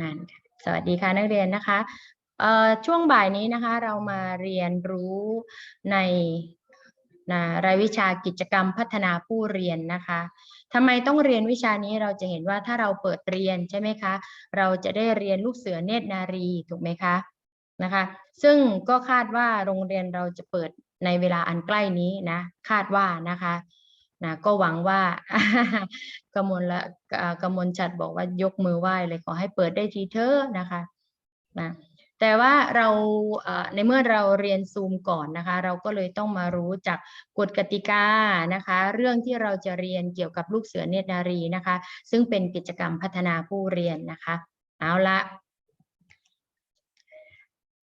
นั่นสวัสดีค่ะนักเรียนนะคะเอ่อช่วงบ่ายนี้นะคะเรามาเรียนรู้ในนะรายวิชากิจกรรมพัฒนาผู้เรียนนะคะทำไมต้องเรียนวิชานี้เราจะเห็นว่าถ้าเราเปิดเรียนใช่ไหมคะ เราจะได้เรียนลูกเสือเนตรนารีถูกไหมคะนะคะ ซึ่งก็คาดว่าโรงเรียนเราจะเปิดในเวลาอันใกล้นี้นะคาดว่านะคะ นะก็หวังว่ากมลละกมลชัดบอกว่ายกมือไหว้เลยขอให้เปิดได้ทีเถอนะคะนะแต่ว่าเราในเมื่อเราเรียนซูมก่อนนะคะ เราก็เลยต้องมารู้จากกฎกติกานะคะ เรื่องที่เราจะเรียนเกี่ยวกับลูกเสือเนตรนารีนะคะ ซึ่งเป็นกิจกรรมพัฒนาผู้เรียนนะคะ เอาละ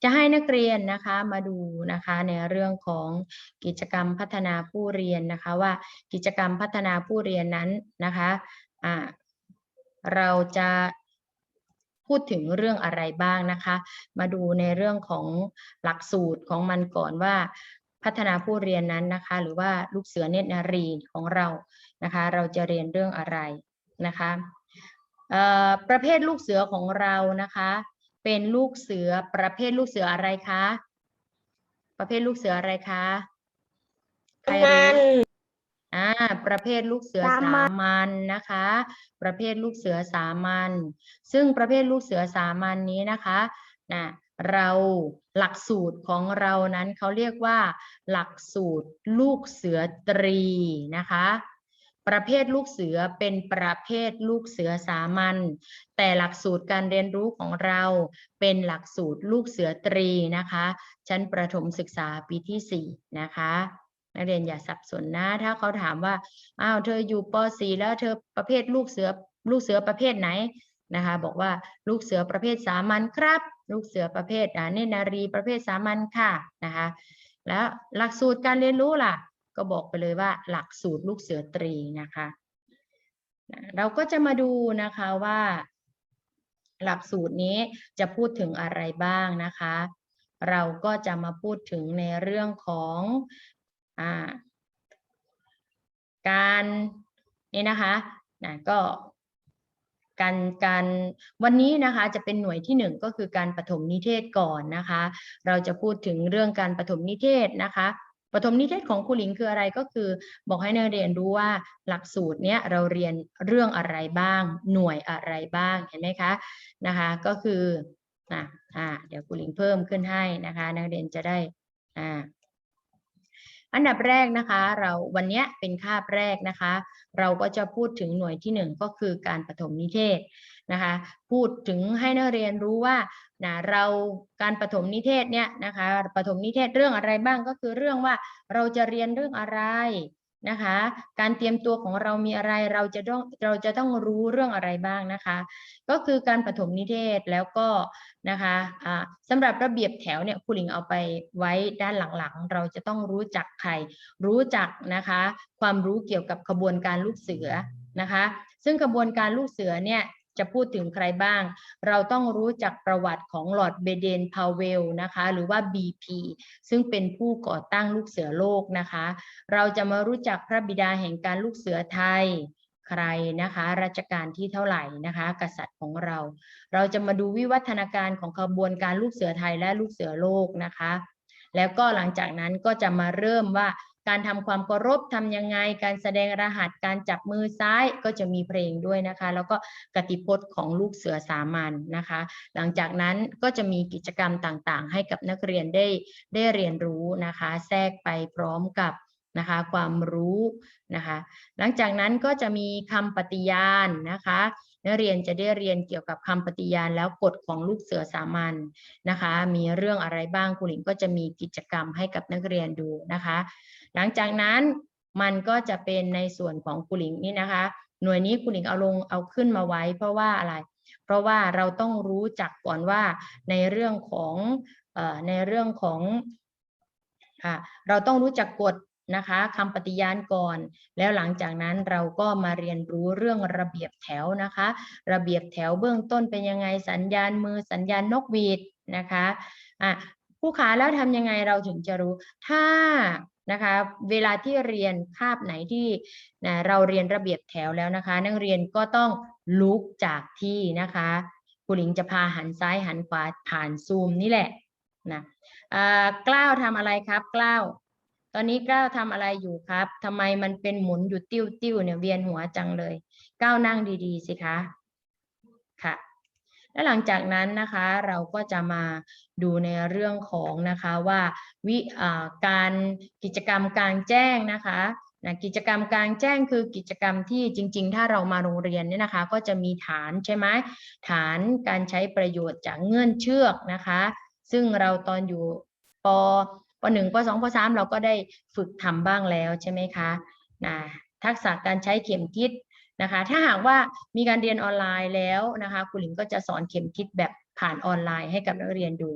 จะให้นักเรียนนะคะมาดูนะคะในเรื่องของกิจกรรมพัฒนาผู้เรียนนะคะว่ากิจกรรมพัฒนาผู้เรียนนั้นนะคะอ่าเราจะพูดถึงเรื่องอะไรบ้างนะคะ มาดูในเรื่องของหลักสูตรของมันก่อนว่าพัฒนาผู้เรียนนั้นนะคะ หรือว่าลูกเสือเนตรนารีของเรานะคะ เราจะเรียนเรื่องอะไรนะคะประเภทลูกเสือของเรานะคะ เป็นลูกเสือประเภทลูกเสืออะไรคะ ประเภทลูกเสืออะไรคะใครรู้อ่า ประเภทลูกเสือสาสามัญมัญนะคะ ประเภทลูกเสือสามัญซึ่งประเภทลูกเสือสามัญนี้นะคะนะเราหลักสูตรของเรานั้นเขาเรียกว่า หลักสูตรลูกเสือตรีนะคะ ประเภทลูกเสือเป็นประเภทลูกเสือสามัญแต่หลักสูตรการเรียนรู้ของเราเป็นหลักสูตรลูกเสือตรีนะคะ ชั้นประถมศึกษาปีที่สี่นะคะนักเรียนอย่าสับสนนะ ถ้าเขาถามว่าอ้าวเธออยู่ป .4 แล้วเธอประเภทลูกเสือลูกเสือประเภทไหนนะคะ บอกว่าลูกเสือประเภทสามัญครับ ลูกเสือประเภทอ่าเนนารีประเภทสามัญค่ะนะคะ แล้วหลักสูตรการเรียนรู้ล่ะ ก็บอกไปเลยว่าหลักสูตรลูกเสือตรีนะคะ เราก็จะมาดูนะคะว่า หลักสูตรนี้จะพูดถึงอะไรบ้างนะคะ เราก็จะมาพูดถึงในเรื่องของอการนี่นะคะนะก็การการวันนี้นะคะจะเป็นหน่วยที่หนึ่งก็คือการปฐมนิเทศก่อนนะคะ เราจะพูดถึงเรื่องการปฐมนิเทศนะคะ ปฐมนิเทศของครูหลิงคืออะไรก็คือ บอกให้นักเรียนรู้ว่าหลักสูตรเนี้ยเราเรียนเรื่องอะไรบ้าง หน่วยอะไรบ้างเห็นไหมคะนะคะ ก็คืออะอ่าเดี๋ยวครูหลิงเพิ่มขึ้นให้นะคะนักเรียนจะได้อ่าอันดับแรกนะคะเราวันนี้เป็นคาบแรกนะคะ เราก็จะพูดถึงหน่วยที่หนึ่งก็คือการปฐมนิเทศนะคะ พูดถึงให้นักเรียนรู้ว่า นะเราการปฐมนิเทศเนี่ยนะคะปฐมนิเทศเรื่องอะไรบ้างก็คือเรื่องว่าเราจะเรียนเรื่องอะไรนะคะ การเตรียมตัวของเรามีอะไรเราจะต้องเราจะต้องรู้เรื่องอะไรบ้างนะคะ ก็คือการปฐมนิเทศแล้วก็นะคะอ่าสำหรับระเบียบแถวเนี่ยครูหลิงเอาไปไว้ด้านหลังๆ เราจะต้องรู้จักใครรู้จักนะคะ ความรู้เกี่ยวกับขบวนการลูกเสือนะคะ ซึ่งขบวนการลูกเสือเนี่ย จะพูดถึงใครบ้าง เราต้องรู้จักประวัติของลอร์ดเบเดนพาวเวลนะคะหรือว่า BP ซึ่งเป็นผู้ก่อตั้งลูกเสือโลกนะคะ เราจะมารู้จักพระบิดาแห่งการลูกเสือไทยใครนะคะรัชกาลที่เท่าไหร่นะคะ กษัตริย์ของเรา เราจะมาดูวิวัฒนาการของขบวนการลูกเสือไทยและลูกเสือโลกนะคะ แล้วก็หลังจากนั้นก็จะมาเริ่มว่า การทำความเคารพทำยังไง การแสดงรหัสการจับมือซ้ายก็จะมีเพลงด้วยนะคะ แล้วก็กติพจน์ของลูกเสือสามัญนะคะ หลังจากนั้นก็จะมีกิจกรรมต่างๆ ให้กับนักเรียนได้ได้เรียนรู้นะคะ แทรกไปพร้อมกับนะคะความรู้นะคะ หลังจากนั้นก็จะมีคำปฏิญาณนะคะนักเรียนจะได้เรียนเกี่ยวกับคำปฏิญาณแล้วกฎของลูกเสือสามัญนะคะ มีเรื่องอะไรบ้างครูหลิงก็จะมีกิจกรรมให้กับนักเรียนดูนะคะ หลังจากนั้นมันก็จะเป็นในส่วนของครูหลิงนี่นะคะ หน่วยนี้ครูหลิงเอาลงเอาขึ้นมาไว้ เพราะว่าอะไร เพราะว่าเราต้องรู้จักก่อนว่าในเรื่องของอในเรื่องของอ่าเราต้องรู้จักกฎนะคะคำปฏิญาณก่อน แล้วหลังจากนั้นเราก็มาเรียนรู้เรื่องระเบียบแถวนะคะ ระเบียบแถวเบื้องต้นเป็นยังไงสัญญาณมือสัญญาณนกหวีดนะคะอะผู้ขาแล้วทำยังไงเราถึงจะรู้ ถ้า นะคะ เวลาที่เรียนคาบไหนที่นะเราเรียนระเบียบแถวแล้วนะคะ นักเรียนก็ต้องลุกจากที่นะคะครูหลิงจะพาหันซ้ายหันขวาผ่านซูมนี่แหละนะกล้าวทำอะไรครับกล้าวตอนนี้กล้าวทำอะไรอยู่ครับทำไมมันเป็นหมุนอยู่ติ้วติ้วเนี่ยเวียนหัวจังเลย ก้าวนั่งดีๆสิคะค่ะ และหลังจากนั้นนะคะเราก็จะมาดูในเรื่องของนะคะว่าวิการกิจกรรมกลางแจ้งนะคะนะกิจกรรมกลางแจ้งคือกิจกรรมที่จริง ๆ ถ้าเรามาโรงเรียนเนี่ยนะคะ ก็จะมีฐานใช่ไหมฐานการใช้ประโยชน์จากเงื่อนเชือกนะคะ ซึ่งเราตอนอยู่ปปหนึ่งปสองปสามเราก็ได้ฝึกทำบ้างแล้วใช่ไหมคะนะทักษะการใช้เข็มทิศ นะคะ ถ้าหากว่ามีการเรียนออนไลน์แล้วนะคะครูหลิงก็จะสอนเข็มทิศแบบผ่านออนไลน์ให้กับนักเรียนดู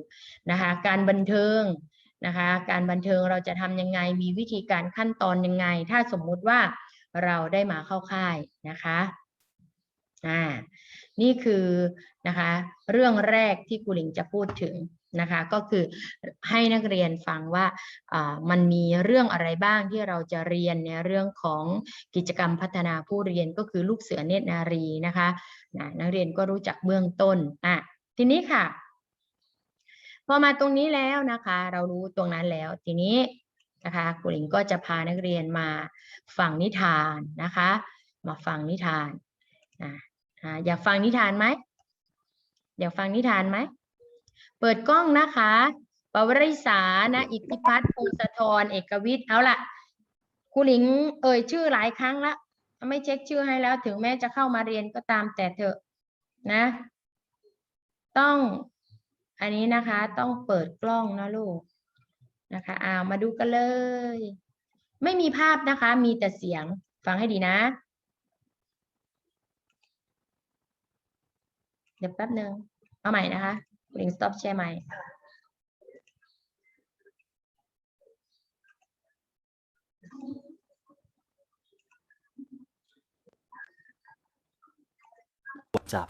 นะคะ การบันเทิงนะคะ การบันเทิงเราจะทำยังไง มีวิธีการขั้นตอนยังไง ถ้าสมมุติว่าเราได้มาเข้าค่ายนะคะอ่านี่คือนะคะ เรื่องแรกที่ครูหลิงจะพูดถึง นะคะก็คือให้นักเรียนฟังว่ามันมีเรื่องอะไรบ้างที่เราจะเรียนในเรื่องของกิจกรรมพัฒนาผู้เรียนก็คือลูกเสือเนตรนารีนะคะนะนักเรียนก็รู้จักเบื้องต้นอะทีนี้ค่ะ พอมาตรงนี้แล้วนะคะ เรารู้ตรงนั้นแล้วทีนี้นะคะครูหลิงก็จะพานักเรียนมาฟังนิทานนะคะ มาฟังนิทานอะอะอยากฟังนิทานไหมอยากฟังนิทานไหม เปิดกล้องนะคะปวริษานะ อิทธิพัฒน์พงศธรเอกวิทย์เอาละครูหลิงเอ่ยชื่อหลายครั้งล้วไม่เช็คชื่อให้แล้ว ถึงแม้จะเข้ามาเรียนก็ตามแต่เถอะนะ ต้องอันนี้นะคะต้องเปิดกล้องนะลูกนะคะอ้าวมาดูกันเลย ไม่มีภาพนะคะ มีแต่เสียงฟังให้ดีนะ เดี๋ยวแป๊บหนึ่งเอาใหม่นะคะ ลิง stop แชร์ใหม่จับ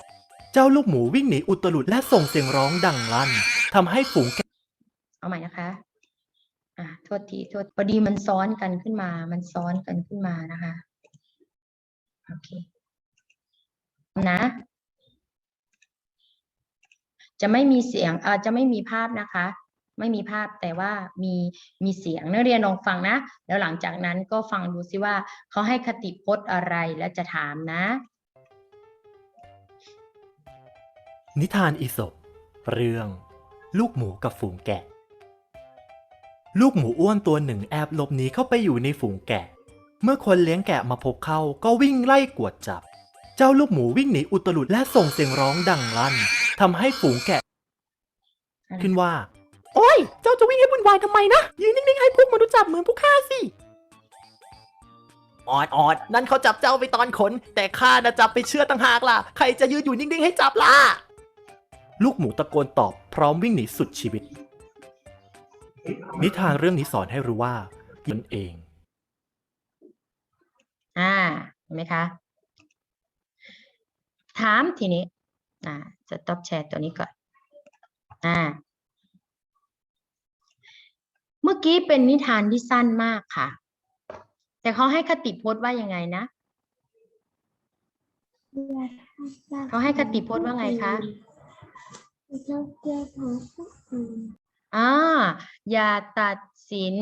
เจ้าลูกหมูวิ่งหนีอุตลุดและส่งเสียงร้องดังลั่นทำให้ฝูงแกะเอาใหม่นะคะ อ่าโทษทีโทษพอดีมันซ้อนกันขึ้นมา มันซ้อนกันขึ้นมานะคะ โอเค นะ จะไม่มีเสียงเออจะไม่มีภาพนะคะ ไม่มีภาพแต่ว่ามีมีเสียงนักเรียนลองฟังนะ แล้วหลังจากนั้นก็ฟังดูซิว่าเขาให้คติพจน์อะไรและจะถามนะ นิทานอีสปเรื่อง ลูกหมูกับฝูงแกะ ลูกหมูอ้วนตัวหนึ่งแอบหลบหนีเข้าไปอยู่ในฝูงแกะ เมื่อคนเลี้ยงแกะมาพบเข้าก็วิ่งไล่กวดจับ เจ้าลูกหมูวิ่งหนีอุตลุดและส่งเสียงร้องดังลั่นทำให้ฝูงแกะ ขึ้นว่า โอ้ย เจ้าจะวิ่งให้วุ่นวายทำไมนะ ยืนนิ่งๆให้พวกมนุษย์จับเหมือนพวกข้าสิ ออดออดนั่นเขาจับเจ้าไปตอนขน แต่ข้าน่ะจับไปเชื่อดต่างหากล่ะ ใครจะยืนอยู่นิ่งๆให้จับล่ะ ลูกหมูตะโกนตอบพร้อมวิ่งหนีสุดชีวิต นิทานเรื่องนี้สอนให้รู้ว่าตนเอง อ่าเห็นไหมคะ ถามทีนี้อ่าจะตอบแชร์ตัวนี้ก่อนอ่าเมื่อกี้เป็นนิทานที่สั้นมากค่ะ แต่เขาให้คติพจน์ว่ายังไงนะเขาให้คติพจน์ว่าไงคะอ่าอย่าตัดสิน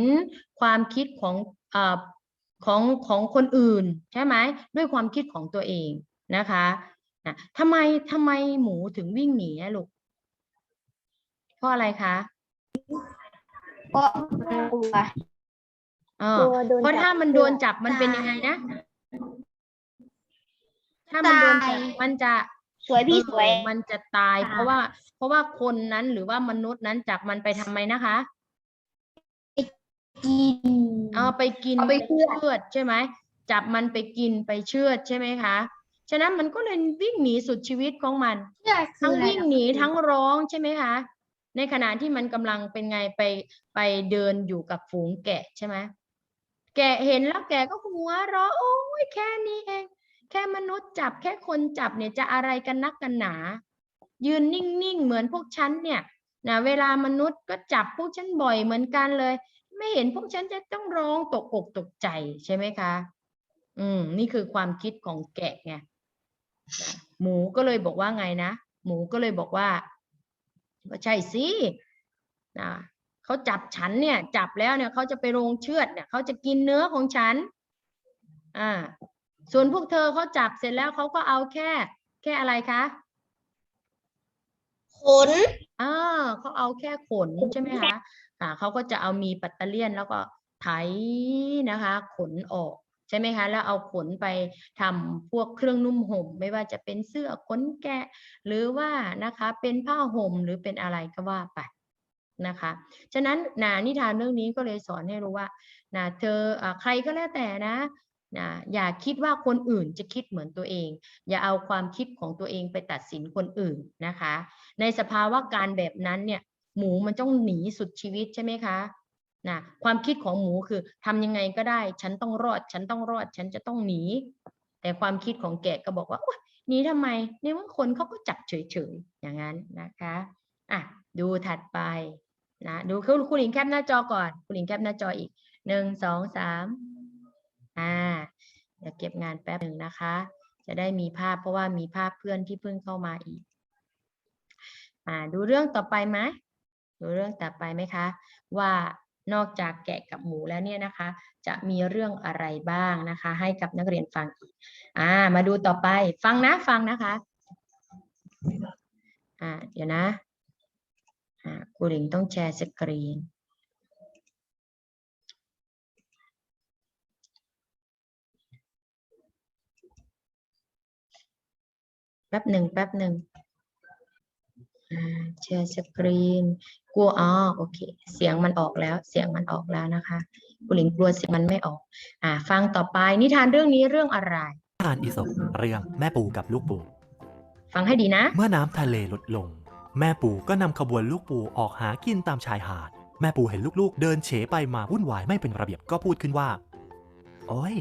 ความคิดของอ่าของของคนอื่น ใช่ไหมด้วยความคิดของตัวเองนะคะ นะทำไมทำไมหมูถึงวิ่งหนีอะลูกเพราะอะไรคะเพราะมันกลัว เออกลัวโดนเพราะจับถ้ามันโดนจับมันเป็นตายยังไงนะ ถ้ามันโดนจับตาย มันจะ สวยพี่เออสวยมันจะตายเพราะว่า เพราะว่าคนนั้นหรือว่ามนุษย์นั้นจับมันไปทำไมนะคะกิน เอาไปกินเอาไปเชือด เชือดใช่ไหมจับมันไปกินไปเชือดใช่ไหมคะ ฉะนั้นมันก็เลยวิ่งหนีสุดชีวิตของมัน เชื่อคืทั้องอะไรวิ่งหนีทั้งร้องใช่ไหมคะ ในขณะที่มันกำลังเป็นไงไปไปเดินอยู่กับฝูงแกะใช่ไหมแกะเห็นแล้วแกะก็หัวเราะโอ้ยแค่นี้เอง แค่มนุษย์จับแค่คนจับเนี่ยจะอะไรกันนักกันหนา ยืนนิ่งๆเหมือนพวกฉันเนี่ยนะเวลามนุษย์ก็จับพวกฉันบ่อยเหมือนกันเลย ไม่เห็นพวกฉันจะต้องร้องตกอกตกใจใช่ไหมคะ อืม นี่คือความคิดของแกะไง หมูก็เลยบอกว่าไงนะ หมูก็เลยบอกว่าก็ใช่สินะเขาจับฉันเนี่ย จับแล้วเนี่ยเขาจะไปโรงเชือดเนี่ยเขาจะกินเนื้อของฉัน อ่า ส่วนพวกเธอเขาจับเสร็จแล้วเขาก็เอาแค่ แค่อะไรคะขนอ่าเขาเอาแค่ขนใช่ไหมคะอ่าเขาก็จะเอามีปัตเตอร์เลียนแล้วก็ไถนะคะ ขนออกใช่ไหมคะแล้วเอาขนไปทำพวกเครื่องนุ่มห่ม ไม่ว่าจะเป็นเสื้อขนแกะ หรือว่านะคะเป็นผ้าห่มหรือเป็นอะไรก็ว่าไปนะคะ ฉะนั้นนะนิทานเรื่องนี้ก็เลยสอนให้รู้ว่านะเธอใครก็แล้วแต่นะนะอย่าคิดว่าคนอื่นจะคิดเหมือนตัวเอง อย่าเอาความคิดของตัวเองไปตัดสินคนอื่นนะคะ ในสภาวะการแบบนั้นเนี่ยหมูมันต้องหนีสุดชีวิตใช่ไหมคะ นะความคิดของหมูคือทำยังไงก็ได้ ฉันต้องรอด ฉันต้องรอด ฉันจะต้องหนี แต่ความคิดของแกะก็บอกว่าหนีทำไมในเมื่อคนเขาก็จับเฉยๆอย่างนั้นนะคะอะดูถัดไปนะดูคือคุณหญิงแคปหน้าจอก่อน คุณหญิงแคปหน้าจออีกหนึ่งสองสามอ่าเดี๋ยวเก็บงานแป๊บหนึ่งนะคะ จะได้มีภาพเพราะว่ามีภาพเพื่อนที่เพิ่งเข้ามาอีกอ่าดูเรื่องต่อไปไหมดูเรื่องต่อไปไหมคะ ว่า นอกจากแกะกับหมูแล้วเนี่ยนะคะ จะมีเรื่องอะไรบ้างนะคะ ให้กับนักเรียนฟังอีกอ่ามาดูต่อไปฟังนะฟังนะคะอ่าเดี๋ยวนะอ่าครูหลิงต้องแชร์สกรีนแป๊บหนึ่งแป๊บหนึ่ง แชร์สกรีนกลัวอ๋อโอเค เสียงมันออกแล้ว เสียงมันออกแล้วนะคะคุณหลิงกลัวเสียงมันไม่ออก อ่า ฟังต่อไปนิทานเรื่องนี้เรื่องอะไรนิทานอีสปเรื่องแม่ปูกับลูกปู ฟังให้ดีนะ เมื่อน้ำทะเลลดลง แม่ปูก็นำขบวนลูกปูออกหากินตามชายหาด แม่ปูเห็นลูกๆ เดินเฉไปมาวุ่นวายไม่เป็นระเบียบก็พูดขึ้นว่า โอ้ย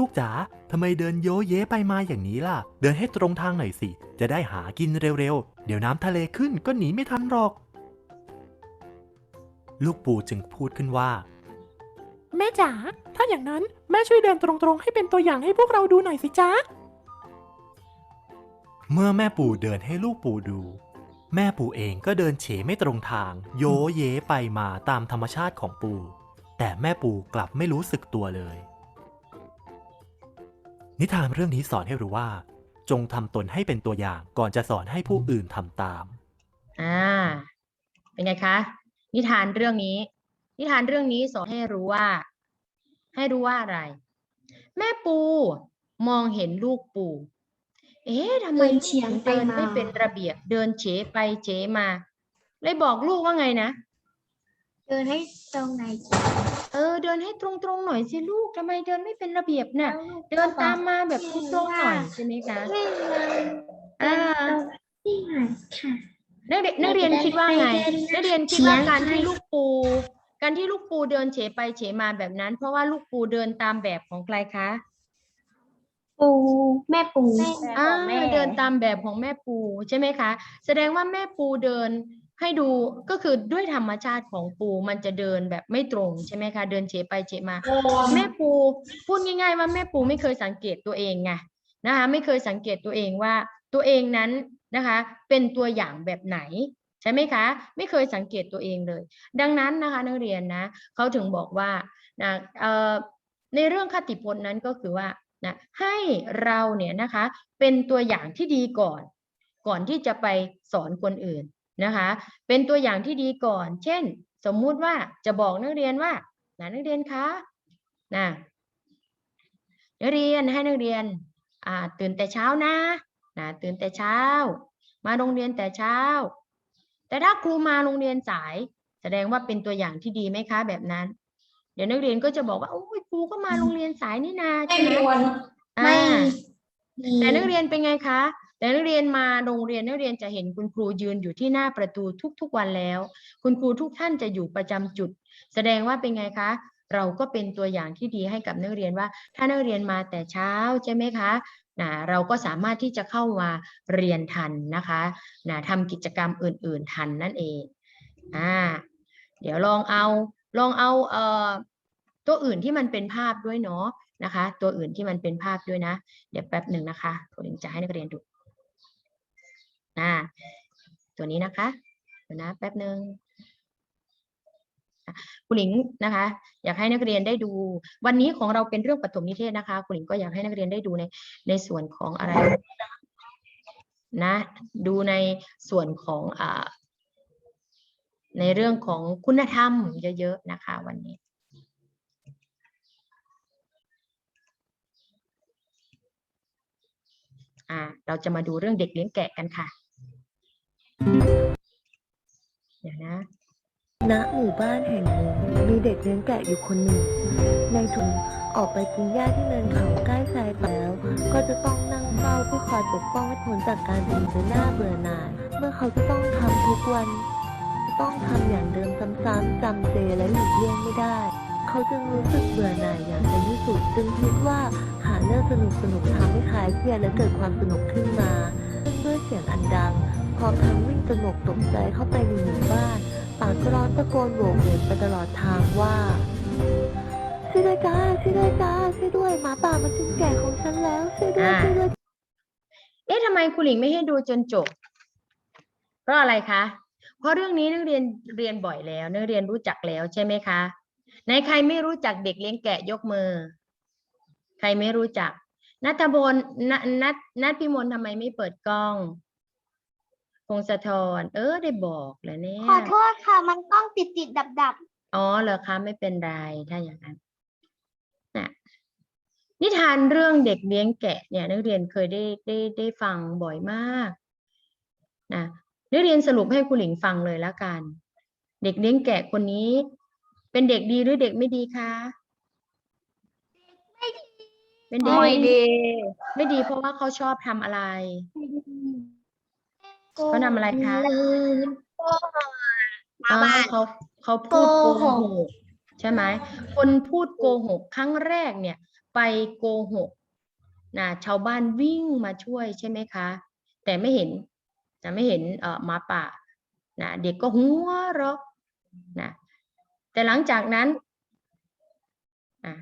ลูกๆจ๋าทำไมเดินโยเยไปมาอย่างนี้ล่ะ เดินให้ตรงทางหน่อยสิ จะได้หากินเร็วๆ เดี๋ยวน้ำทะเลขึ้นก็หนีไม่ทันหรอก ลูกปูจึงพูดขึ้นว่า แม่จ๋า ถ้าอย่างนั้นแม่ช่วยเดินตรงๆ ให้เป็นตัวอย่างให้พวกเราดูหน่อยสิจ๊ะ เมื่อแม่ปู่เดินให้ลูกปู่ดู แม่ปู่เองก็เดินเฉไม่ตรงทาง โยเยไปมาตามธรรมชาติของปู่ แต่แม่ปู่กลับไม่รู้สึกตัวเลย นิทานเรื่องนี้สอนให้รู้ว่า จงทำตนให้เป็นตัวอย่างก่อนจะสอนให้ผู้อื่นทำตาม อ่า เป็นไงคะ นิทานเรื่องนี้ นิทานเรื่องนี้สอนให้รู้ว่า ให้รู้ว่าอะไร แม่ปูมองเห็นลูกปู เอ๊ะทำไมเดินลูกเฉียงถึงไปเดินมาไม่เป็นระเบียบ เดินเฉไปเฉมา เลยบอกลูกว่าไงนะ เดินให้ตรงไหนเออเดินให้ตรงๆหน่อยสิลูกทำไมเดินไม่เป็นระเบียบน่ะ เดินตามมาแบบตรงๆหน่อยใช่ไหมคะไม่เลยอ่าที่หายค่ะนักเรียนนักเรียนคิดว่าไงไปเดินนักเรียนคิดว่าเฉียงการที่ให้ลูกปู การที่ลูกปูเดินเฉไปเฉมาแบบนั้น เพราะว่าลูกปูเดินตามแบบของใครคะ ปูแม่ปูอ่าเดินตามแบบของแม่ปูใช่ไหมคะ แสดงว่าแม่ปูเดิน ให้ดูก็คือด้วยธรรมชาติของปูมันจะเดินแบบไม่ตรงใช่ไหมคะ เดินเฉไปเฉมา แม่ปูพูดง่าย ๆ ว่าแม่ปูไม่เคยสังเกตตัวเองไงนะคะไม่เคยสังเกตตัวเองว่าตัวเองนั้นนะคะ เป็นตัวอย่างแบบไหนใช่ไหมคะ ไม่เคยสังเกตตัวเองเลย ดังนั้นนะคะนักเรียนนะเขาถึงบอกว่านะเอ่อในเรื่องคติพจน์นั้นก็คือว่านะให้เราเนี่ยนะคะเป็นตัวอย่างที่ดีก่อน ก่อนที่จะไปสอนคนอื่น นะคะ เป็นตัวอย่างที่ดีก่อน เช่น สมมุติว่าจะบอกนักเรียนว่านะนักเรียนคะนะนักเรียนให้นักเรียนอ่าตื่นแต่เช้านะนะตื่นแต่เช้า มาโรงเรียนแต่เช้า แต่ถ้าครูมาโรงเรียนสาย แสดงว่าเป็นตัวอย่างที่ดีไหมคะแบบนั้น เดี๋ยวนักเรียนก็จะบอกว่าโอ้ยครูก็มาโรงเรียนสายนี่นาไม่ใช่ไหมควรอ่าไม่แต่นักเรียนเป็นไงคะ แต่นักเรียนมาโรงเรียนนักเรียนจะเห็นคุณครูยืนอยู่ที่หน้าประตูทุกๆวันแล้ว คุณครูทุกท่านจะอยู่ประจำจุด แสดงว่าเป็นไงคะ เราก็เป็นตัวอย่างที่ดีให้กับนักเรียนว่า ถ้านักเรียนมาแต่เช้าใช่ไหมคะนะเราก็สามารถที่จะเข้ามาเรียนทันนะคะนะทำกิจกรรมอื่น ๆ ทันนั่นเองอ่าเดี๋ยวลองเอาลองเอาเอ่อตัวอื่นที่มันเป็นภาพด้วยเนาะนะคะ ตัวอื่นที่มันเป็นภาพด้วยนะ เดี๋ยวแป๊บหนึ่งนะคะผมจะให้นักเรียนดู นะตัวนี้นะคะเดี๋ยวนะแป๊บหนึ่งคุณหลิงนะคะ อยากให้นักเรียนได้ดู วันนี้ของเราเป็นเรื่องปฐมนิเทศนะคะ คุณหลิงก็อยากให้นักเรียนได้ดูในในส่วนของอะไรนะ ดูในส่วนของอ่าในเรื่องของคุณธรรมเยอะๆนะคะ วันนี้อ่าเราจะมาดูเรื่องเด็กเลี้ยงแกะกันค่ะ เดี๋ยวนะ ณ หมู่บ้านแห่งหนึ่งมีเด็กเลี้ยงแกะอยู่คนหนึ่ง ในถุงออกไปกินหญ้าที่เนินเขาใกล้ทรายแล้ว ก็จะต้องนั่งเฝ้าเพื่อคอยปกป้องให้พ้นจากการเป็นจนหน้าเบื่อหน่าย เมื่อเขาจะต้องทำทุกวัน ต้องทำอย่างเดิมซ้ำๆจำเจและหลีกเลี่ยงไม่ได้ เขาจึงรู้สึกเบื่อหน่ายอย่างในที่สุดจึงคิดว่าหาเรื่องสนุกสนุกๆทำให้คลายเครียดและเกิดความสนุกขึ้นมาซึ่งด้วยเสียงอันดัง ร้อมทั้งวิ่งตระหนกตกใจเข้าไปในหมู่บ้านต่างก็ร้องตะโกนโบกเวกไปตลอดทางว่าช่วยด้วยจ้าช่วยด้วยจ้าช่วยด้วยหมาป่ามากินแกะของฉันแล้วช่วยด้วยอ่าช่วยด้วยเอ๊ะทำไมคุณหลิงไม่ให้ดูจนจบ เพราะอะไรคะ เพราะเรื่องนี้นักเรียนเรียนบ่อยแล้วนักเรียนรู้จักแล้วใช่ไหมคะในใครไม่รู้จักเด็กเลี้ยงแกะยกมือ ใครไม่รู้จักนัทบลนันัทนัทพิมลทำไมไม่เปิดกล้อง พงศธรเออได้บอกแล้วเนี่ยขอโทษค่ะ มันกล้องติดติดดับดับอ๋อเหรอคะไม่เป็นไรถ้าอย่างนั้นนะนิทานเรื่องเด็กเลี้ยงแกะเนี่ย นักเรียนเคยได้ได้ได้ฟังบ่อยมากนะนักเรียนสรุปให้คุณหลิงฟังเลยแล้วกัน เด็กเลี้ยงแกะคนนี้ เป็นเด็กดีหรือเด็กไม่ดีคะเป็นเด็กไม่ดี ไม่ดีเพราะว่าเขาชอบทำอะไร เขาทำอะไรคะมาอ่าบ้านเขาเขาพูดโกโกหหกกใช่ไหมคนพูดโกหกครั้งแรกเนี่ย ไปโกหกนะชาวบ้านวิ่งมาช่วยใช่ไหมคะ แต่ไม่เห็นนะไม่เห็นเอ่อหมาป่านะเด็กก็หัวเราะนะแต่หลังจากนั้นอะ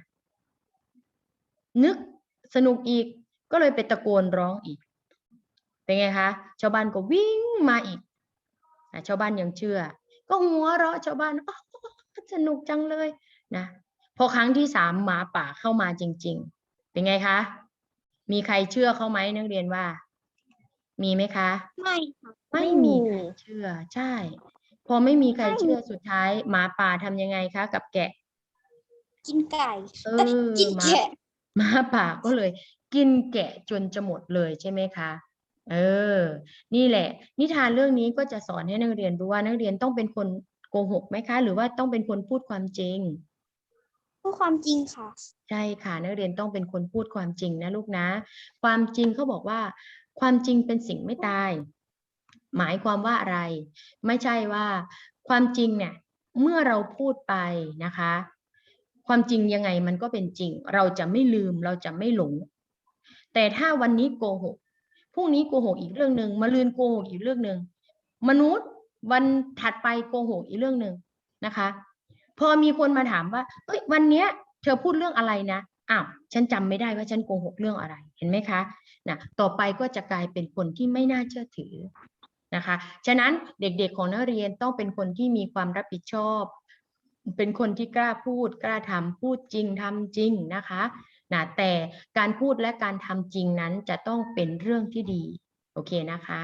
นึกสนุกอีกก็เลยไปตะโกนร้องอีก เป็นไงคะชาวบ้านก็วิ่งมาอีกอะชาวบ้านยังเชื่อ ก็หัวเราะชาวบ้านอ๋อสนุกจังเลยนะพอครั้งที่สามหมาป่าเข้ามาจริง ๆ เป็นไงคะมีใครเชื่อเขาไหมนักเรียนว่า มีไหมคะ ไม่ค่ะไม่มีใครเชื่อ ใช่ พอไม่มีใครเชื่อสุดท้าย หมาป่าทำยังไงคะ กับแกะ กินไก่เอเอ้ยอกินหมาแกะหมาป่าก็เลย กินแกะจนจะหมดเลยใช่ไหมคะ เออ นี่แหละ นิทานเรื่องนี้ก็จะสอนให้นักเรียนรู้ว่านักเรียนต้องเป็นคนโกหกไหมคะ หรือว่าต้องเป็นคนพูดความจริง พูดความจริงค่ะ ใช่ค่ะ นักเรียนต้องเป็นคนพูดความจริงนะลูกนะ ความจริงเขาบอกว่า ความจริงเป็นสิ่งไม่ตาย หมายความว่าอะไร ไม่ใช่ว่า ความจริงเนี่ย เมื่อเราพูดไปนะคะ ความจริงยังไงมันก็เป็นจริง เราจะไม่ลืมเราจะไม่หลงแต่ถ้าวันนี้โกหก พรุ่งนี้โกหกอีกเรื่องหนึ่งมะรืนโกหกอีกเรื่องหนึ่งมนุษย์วันถัดไปโกหกอีกเรื่องหนึ่งนะคะ พอมีคนมาถามว่า เอ้ย วันเนี้ย เธอพูดเรื่องอะไรนะอ้าวฉันจำไม่ได้ว่าฉันโกหกเรื่องอะไร เห็นไหมคะนะต่อไปก็จะกลายเป็นคนที่ไม่น่าเชื่อถือนะคะ ฉะนั้นเด็กๆของนักเรียนต้องเป็นคนที่มีความรับผิดชอบ เป็นคนที่กล้าพูด กล้าทำพูดจริงทำจริงนะคะ นะแต่การพูดและการทำจริงนั้นจะต้องเป็นเรื่องที่ดี โอเคนะคะ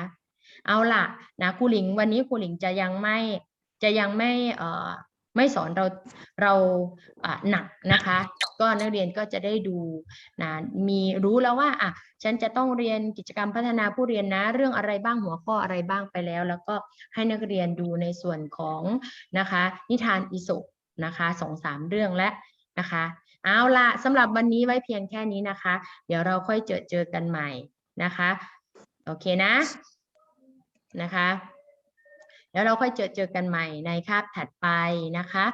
เอาล่ะนะครูหลิงวันนี้ครูหลิงจะยังไม่จะยังไม่เอ่อไม่สอนเราเราหนักนะคะ ก็นักเรียนก็จะได้ดูนะมีรู้แล้วว่าอะฉันจะต้องเรียนกิจกรรมพัฒนาผู้เรียนนะ เรื่องอะไรบ้างหัวข้ออะไรบ้างไปแล้ว แล้วก็ให้นักเรียนดูในส่วนของนะคะ นิทานอิสุนะคะสองสามเรื่องและนะคะ เอาละสำหรับวันนี้ไว้เพียงแค่นี้นะคะ เดี๋ยวเราค่อยเจอเจอกันใหม่นะคะ โอเคนะนะคะแล้วเราค่อยเจอเจอกันใหม่ในคาบถัดไปนะคะ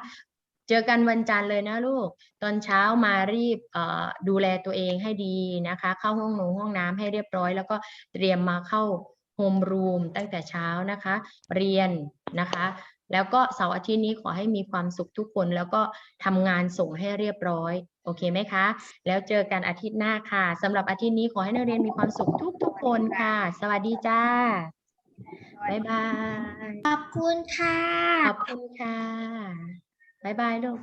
เจอกันวันจันทร์เลยนะลูก ตอนเช้ามารีบดูแลตัวเองให้ดีนะคะ เข้าห้องนงห้องน้ำให้เรียบร้อย แล้วก็เตรียมมาเข้าโฮมรูมตั้งแต่เช้านะคะ เรียนนะคะ แล้วก็เสาร์อาทิตย์นี้ขอให้มีความสุขทุกคน แล้วก็ทำงานส่งให้เรียบร้อย โอเคไหมคะ แล้วเจอกันอาทิตย์หน้าค่ะสำหรับอาทิตย์นี้ขอให้นักเรียนมีความสุขทุกๆคนค่ะ สวัสดีจ้าบ๊ายบาย ขอบคุณค่ะ ขอบคุณค่ะบ๊ายบายลูก